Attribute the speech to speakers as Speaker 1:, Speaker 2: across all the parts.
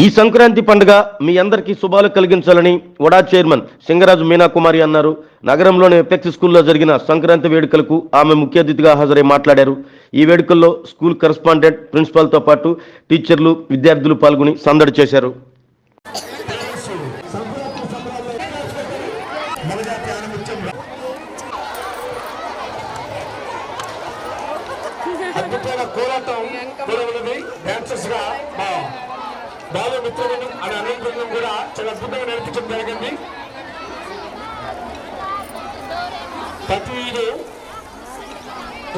Speaker 1: ఈ సంక్రాంతి పండుగ మీ అందరికీ శుభాలు కలిగించాలని వడా చైర్మన్ సింగరాజు మీనాకుమారి అన్నారు. నగరంలోని ఎపెక్స్ స్కూల్లో జరిగిన సంక్రాంతి వేడుకలకు ఆమె ముఖ్య అతిథిగా హాజరై మాట్లాడారు. ఈ వేడుకల్లో స్కూల్ కరస్పాండెంట్ ప్రిన్సిపాల్తో పాటు టీచర్లు విద్యార్థులు పాల్గొని సందడి చేశారు.
Speaker 2: అద్భుతమైన కోలాటం డాన్సర్స్గా బాల మిత్రబృందం అని అనిల్ బృందం కూడా చాలా అద్భుతంగా నేర్పించడం జరిగింది. ప్రతి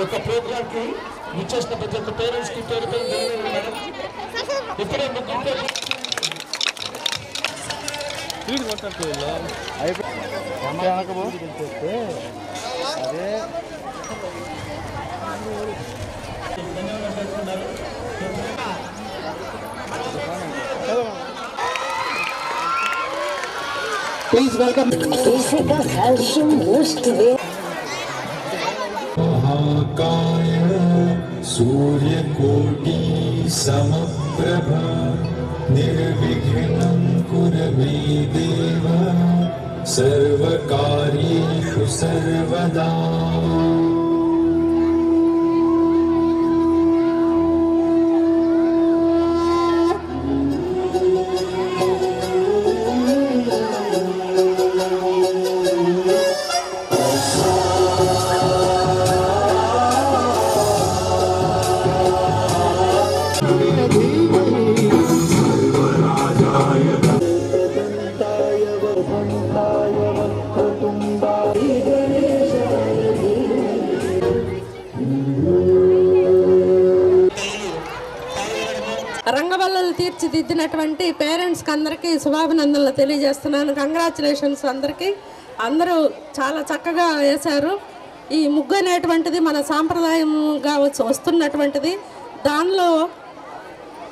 Speaker 2: ఒక ప్రోగ్రామ్కి ఇచ్చేసిన ప్రతి ఒక్క పేరెంట్స్కి పేరు పేరు ధన్యవాదాలు మేడం. ఇప్పుడే ముగ్గురు please Please
Speaker 3: welcome Jessica Harsham Mustwe.
Speaker 4: महाकाय सूर्यकोटि समप्रभा निर्विघ्नं कुर मे देव सर्वकार्येषु सर्वदा
Speaker 5: తీర్చిదిద్దినటువంటి పేరెంట్స్కి అందరికీ శుభాభినందనలు తెలియజేస్తున్నాను. కంగ్రాచులేషన్స్ అందరికీ. అందరూ చాలా చక్కగా వేశారు. ఈ ముగ్గు అనేటువంటిది మన సాంప్రదాయంగా వచ్చి- వస్తున్నటువంటిది. దానిలో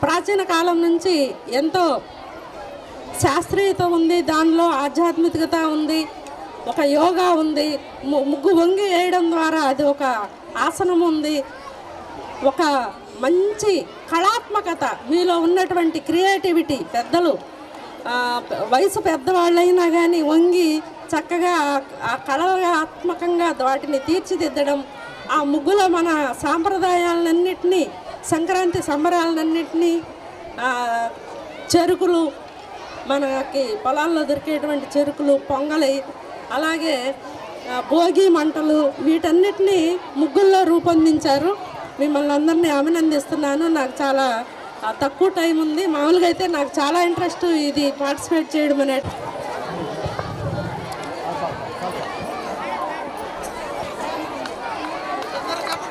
Speaker 5: ప్రాచీన కాలం నుంచి ఎంతో శాస్త్రీయత ఉంది. దానిలో ఆధ్యాత్మికత ఉంది. ఒక యోగా ఉంది. ము- ముగ్గు వంగి వేయడం ద్వారా అది ఒక ఆసనం ఉంది. ఒక మంచి కళాత్మకత మీలో ఉన్నటువంటి క్రియేటివిటీ పెద్దలు వయసు పెద్దవాళ్ళైనా కానీ వంగి చక్కగా ఆ- కళాత్మకంగా వాటిని తీర్చిదిద్దడం ఆ ముగ్గులో మన సాంప్రదాయాలన్నింటినీ సంక్రాంతి సంబరాలన్నింటినీ చెరుకులు మనకి పొలాల్లో దొరికేటువంటి చెరుకులు పొంగలి అలాగే భోగి మంటలు వీటన్నిటినీ ముగ్గుల్లో రూపొందించారు. మిమ్మల్ని అందరినీ అభినందిస్తున్నాను. నాకు చాలా తక్కువ టైం ఉంది. మామూలుగా అయితే నాకు చాలా ఇంట్రెస్ట్ ఇది పార్టిసిపేట్ చేయడం అనే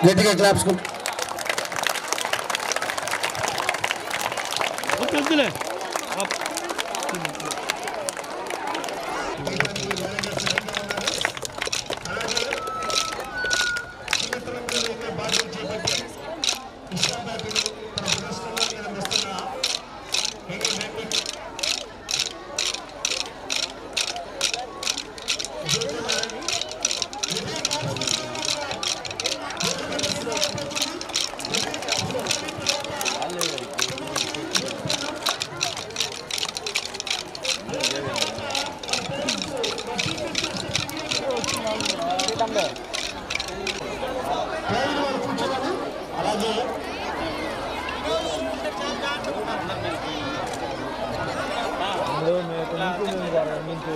Speaker 2: గట్టిగా క్లాప్స్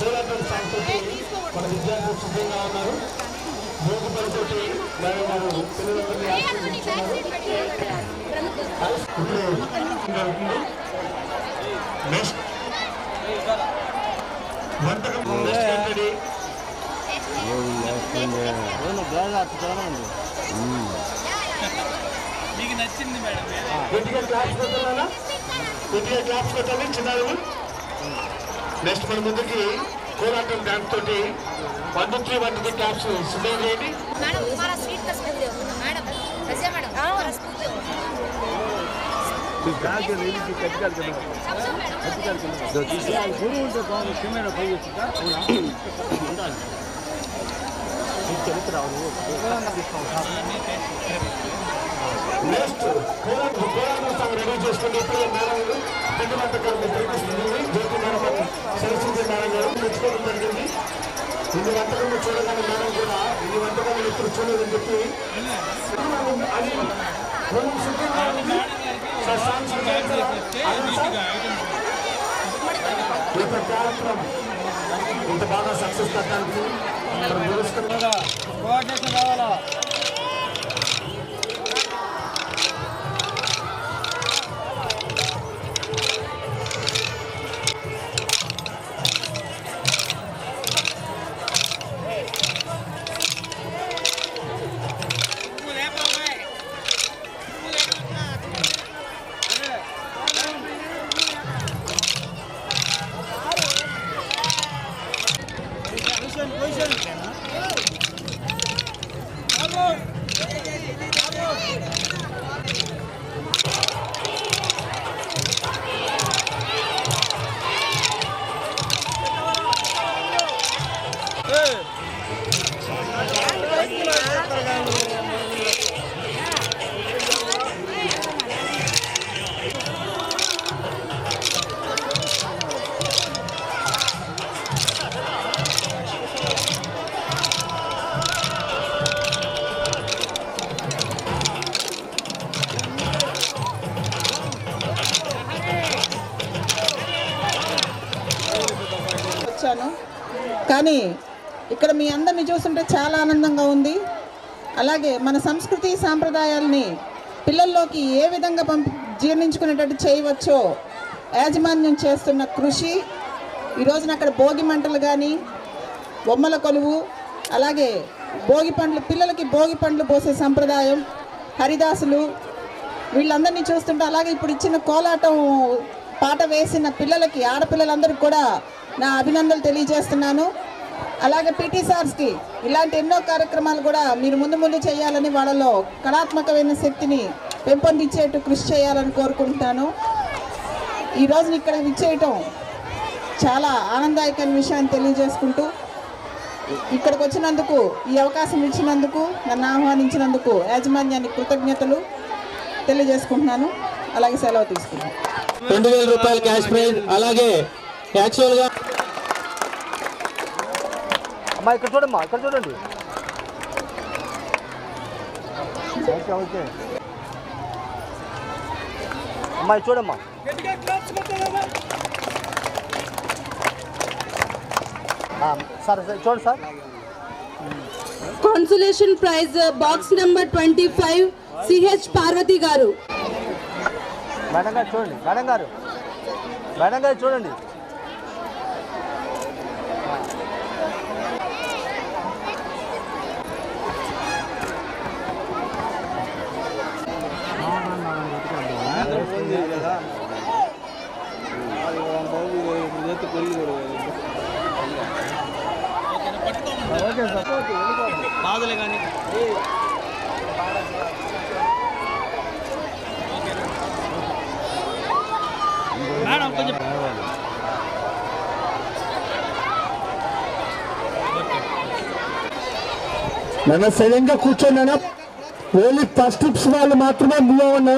Speaker 2: పోరాటం సాగుతోటి మన విద్యార్థులు సిద్ధంగా ఉన్నారు భోగపడితోటి మేడం గారు పిల్లలందరినీ ఇప్పుడు జరుగుతుంది నెక్స్ట్ వంటకం
Speaker 6: మీకు నచ్చింది మేడం
Speaker 2: క్లాప్స్ చిన్నారు నెక్స్ట్ మన ముందుకి కోలాటం డ్యాన్స్ తోటి one three one three claps సిద్ధం చేయండి.
Speaker 7: ఉంటే బాగుంది. కెమెరా పోయి వచ్చిందా ఉండాలి. చరిత్ర
Speaker 2: నెక్స్ట్ రెడీ చేసుకుని ఇప్పుడే మేడం పెద్దమంతకాలను ప్రేమిస్తుంది జ్యోతి మేడం సరస్వతి మేడం గారు మెచ్చుకోవడం జరిగింది ఇన్ని వంటకాలను చూడగానే మేడం కూడా ఇన్ని వంటకాలను ఇప్పుడు చూడదని చెప్పి అది ఇంత బాగా సక్సెస్ కట్టడానికి మనం నిలుస్తున్నాం.
Speaker 8: కానీ ఇక్కడ మీ అందరిని చూస్తుంటే చాలా ఆనందంగా ఉంది. అలాగే మన సంస్కృతి సాంప్రదాయాల్ని పిల్లల్లోకి ఏ విధంగా పంపి జీర్ణించుకునేటట్టు చేయవచ్చో యాజమాన్యం చేస్తున్న కృషి ఈరోజున అక్కడ భోగి మంటలు కానీ బొమ్మల కొలువు అలాగే భోగి పండ్లు పిల్లలకి భోగి పండ్లు పోసే సంప్రదాయం హరిదాసులు వీళ్ళందరినీ చూస్తుంటే అలాగే ఇప్పుడు ఇచ్చిన కోలాటం పాట వేసిన పిల్లలకి ఆడపిల్లలందరికీ కూడా నా అభినందనలు తెలియజేస్తున్నాను. అలాగే పీటీ సార్స్కి ఇలాంటి ఎన్నో కార్యక్రమాలు కూడా మీరు ముందు ముందు చేయాలని వాళ్ళలో కళాత్మకమైన శక్తిని పెంపొందించేట్టు కృషి చేయాలని కోరుకుంటున్నాను ఈ ఇక్కడ విచ్చేయటం చాలా ఆనందదాయకమైన విషయాన్ని తెలియజేసుకుంటూ ఇక్కడికి వచ్చినందుకు ఈ అవకాశం ఇచ్చినందుకు నన్ను ఆహ్వానించినందుకు యాజమాన్యానికి కృతజ్ఞతలు తెలియజేసుకుంటున్నాను. అలాగే సెలవు తీసుకున్నాను
Speaker 6: రెండు వేల రూపాయల క్యాష్ ప్రైజ్ అలాగే యాక్చువల్గా
Speaker 9: అమ్మా ఇక్కడ చూడమ్మా ఇక్కడ చూడండి. ఓకే ఓకే అమ్మాయి చూడమ్మా. సార్, చూడండి sir.
Speaker 5: Consolation prize box number twenty five CH Parvathi గారు.
Speaker 9: మేడం గారు చూడండి మేడం గారు. మేడం గారు చూడండి.
Speaker 2: నన్ను సైలెంట్గా కూర్చోన్నా ఓన్లీ ఫస్ట్ ట్రిప్స్ వాళ్ళు మాత్రమే మూవ్ అవ్వన్నా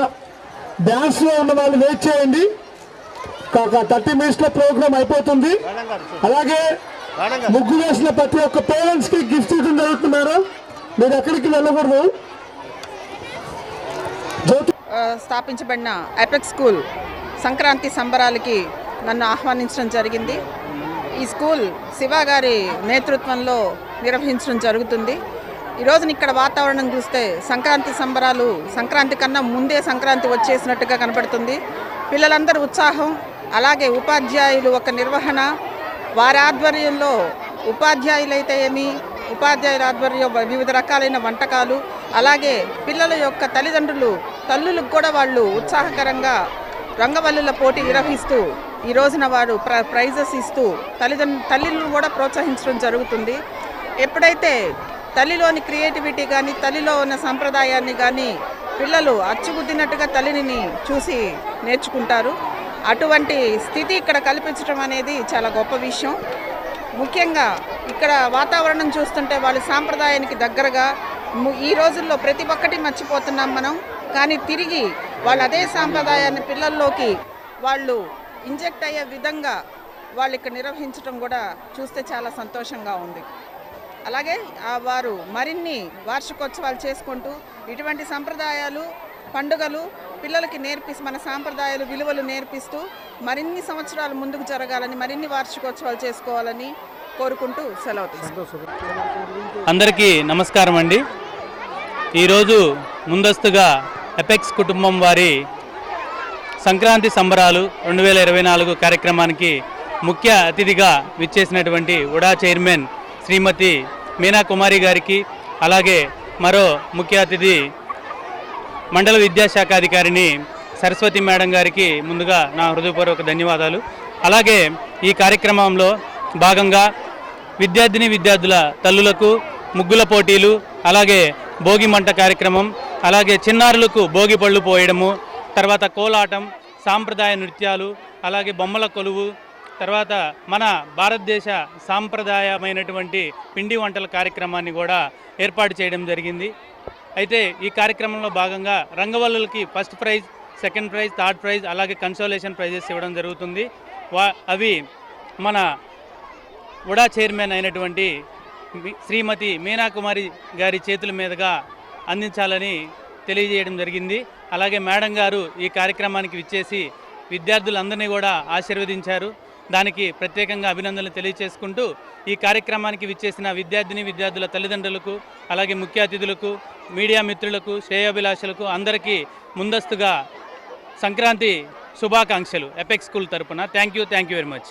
Speaker 2: డ్యాన్స్లో ఉన్న వాళ్ళు వెయిట్ చేయండి. థర్టీ మినిట్స్లో ప్రోగ్రామ్ అయిపోతుంది. అలాగే ముగ్గు వేసిన ప్రతి ఒక్క పేరెంట్స్కి గిఫ్ట్ ఇవ్వడం జరుగుతున్నారు మీరు ఎక్కడికి వెళ్ళకూడదు.
Speaker 8: స్థాపించబడిన ఎపెక్ స్కూల్ సంక్రాంతి సంబరాలకి నన్ను ఆహ్వానించడం జరిగింది. ఈ స్కూల్ శివ గారి నేతృత్వంలో నిర్వహించడం జరుగుతుంది. ఈ రోజున ఇక్కడ వాతావరణం చూస్తే సంక్రాంతి సంబరాలు సంక్రాంతి కన్నా ముందే సంక్రాంతి వచ్చేసినట్టుగా కనపడుతుంది. పిల్లలందరూ ఉత్సాహం అలాగే ఉపాధ్యాయులు ఒక నిర్వహణ. వారి ఆధ్వర్యంలో ఉపాధ్యాయులైతే ఏమి? ఉపాధ్యాయుల ఆధ్వర్యం వివిధ రకాలైన వంటకాలు అలాగే పిల్లల యొక్క తల్లిదండ్రులు తల్లులకు కూడా వాళ్ళు ఉత్సాహకరంగా రంగవల్లుల పోటీ నిర్వహిస్తూ ఈ రోజున వారు ప్ర ప్రైజెస్ ఇస్తూ తల్లిదండ్రు తల్లిలను కూడా ప్రోత్సహించడం జరుగుతుంది. ఎప్పుడైతే తల్లిలోని క్రియేటివిటీ కానీ తల్లిలో ఉన్న సంప్రదాయాన్ని కానీ పిల్లలు అచ్చుగుద్దినట్టుగా తల్లిని చూసి నేర్చుకుంటారు. అటువంటి స్థితి ఇక్కడ కల్పించడం అనేది చాలా గొప్ప విషయం. ముఖ్యంగా ఇక్కడ వాతావరణం చూస్తుంటే వాళ్ళు సాంప్రదాయానికి దగ్గరగా ఈ రోజుల్లో ప్రతి ఒక్కటి మర్చిపోతున్నాం మనం. కానీ తిరిగి వాళ్ళు అదే సాంప్రదాయాన్ని పిల్లల్లోకి వాళ్ళు ఇంజెక్ట్ అయ్యే విధంగా వాళ్ళు ఇక్కడ నిర్వహించడం కూడా చూస్తే చాలా సంతోషంగా ఉంది. అలాగే వారు మరిన్ని వార్షికోత్సవాలు చేసుకుంటూ ఇటువంటి సంప్రదాయాలు పండుగలు పిల్లలకి నేర్పిస్తూ మన సాంప్రదాయాలు విలువలు నేర్పిస్తూ మరిన్ని సంవత్సరాలు ముందుకు జరగాలని మరిన్ని వార్షికోత్సవాలు చేసుకోవాలని కోరుకుంటూ సెలవు
Speaker 6: అందరికీ నమస్కారం అండి. ఈరోజు ముందస్తుగా ఎపెక్స్ కుటుంబం వారి సంక్రాంతి సంబరాలు రెండు వేల ఇరవై నాలుగు కార్యక్రమానికి ముఖ్య అతిథిగా విచ్చేసినటువంటి ఉడా చైర్మన్ శ్రీమతి మీనా కుమారి గారికి అలాగే మరో ముఖ్య అతిథి మండల విద్యాశాఖ అధికారిని సరస్వతి మేడం గారికి ముందుగా నా హృదయపూర్వక ధన్యవాదాలు. అలాగే ఈ కార్యక్రమంలో భాగంగా విద్యార్థిని విద్యార్థుల తల్లులకు ముగ్గుల పోటీలు అలాగే భోగి మంట కార్యక్రమం అలాగే చిన్నారులకు భోగి పళ్ళు పోయడము తర్వాత కోలాటం సాంప్రదాయ నృత్యాలు అలాగే బొమ్మల కొలువు తర్వాత మన భారతదేశ సాంప్రదాయమైనటువంటి పిండి వంటల కార్యక్రమాన్ని కూడా ఏర్పాటు చేయడం జరిగింది. అయితే ఈ కార్యక్రమంలో భాగంగా రంగవల్లులకి first prize second prize third prize అలాగే కన్సోలేషన్ ప్రైజెస్ ఇవ్వడం జరుగుతుంది. వా అవి మన ఉడా చైర్మన్ అయినటువంటి శ్రీమతి మీనాకుమారి గారి చేతుల మీదుగా అందించాలని తెలియజేయడం జరిగింది. అలాగే మేడం గారు ఈ కార్యక్రమానికి విచ్చేసి విద్యార్థులందరినీ కూడా ఆశీర్వదించారు. దానికి ప్రత్యేకంగా అభినందనలు తెలియచేసుకుంటూ ఈ కార్యక్రమానికి విచ్చేసిన విద్యార్థిని విద్యార్థుల తల్లిదండ్రులకు అలాగే ముఖ్య అతిథులకు మీడియా మిత్రులకు శ్రేయాభిలాషులకు అందరికీ ముందస్తుగా సంక్రాంతి శుభాకాంక్షలు ఎపెక్స్ స్కూల్ తరపున. Thank you thank you very much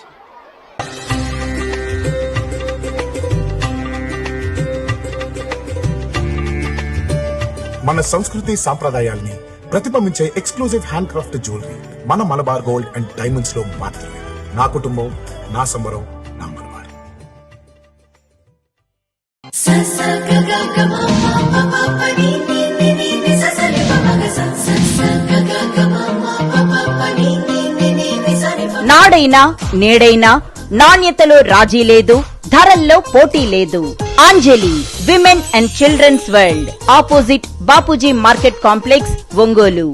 Speaker 10: మన సంస్కృతి సాంప్రదాయాల్ని ప్రతిబింబించే ఎక్స్క్లూజివ్ హ్యాండ్ క్రాఫ్ట్ జ్యువెలరీ మన మలబార్ గోల్డ్ అండ్ డైమండ్స్లో మాత్రమే. నా కుటుంబం నా సంబరం నా మలబార్
Speaker 11: నాడైనా నేడైనా నాణ్యతలో రాజీ లేదు ధరల్లో పోటీ లేదు. Anjali women and childrens world opposite Bapuji market complex Ongole.